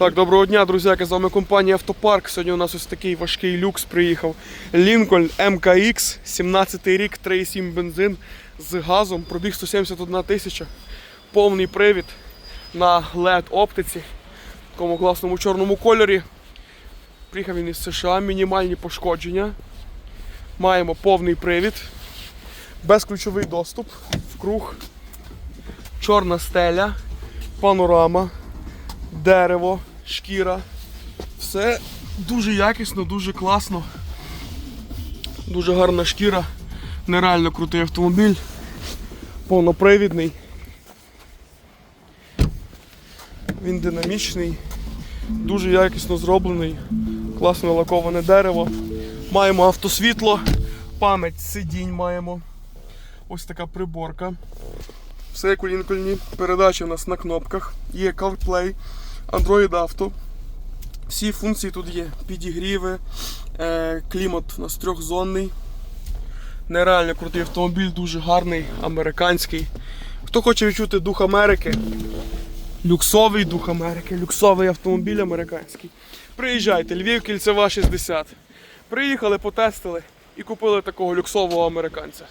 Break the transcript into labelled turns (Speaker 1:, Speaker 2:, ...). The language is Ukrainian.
Speaker 1: Так, доброго дня, друзяки. З вами компанія Автопарк. Сьогодні у нас ось такий важкий люкс приїхав. Lincoln MKX, 17 рік, 3,7 бензин з газом, пробіг 171 тисяча, повний привід на LED оптиці, в такому класному чорному кольорі. Приїхав він із США, мінімальні пошкодження. Маємо повний привід, безключовий доступ в круг, чорна стеля, панорама дерево, шкіра. Все дуже якісно, дуже класно. Дуже гарна шкіра. Нереально крутий автомобіль. Повнопривідний. Він динамічний, дуже якісно зроблений, класно лаковане дерево. Маємо автосвітло, пам'ять сидінь маємо. Ось така приборка. Все як у Лінкольні. Передача у нас на кнопках. Є CarPlay, Android Auto. Всі функції тут є. Підігріви, е, клімат у нас трьохзонний. Нереально крутий автомобіль, дуже гарний, американський. Хто хоче відчути дух Америки, люксовий дух Америки, люксовий автомобіль американський. Приїжджайте, Львів, Кільцева 60. Приїхали, потестили і купили такого люксового американця.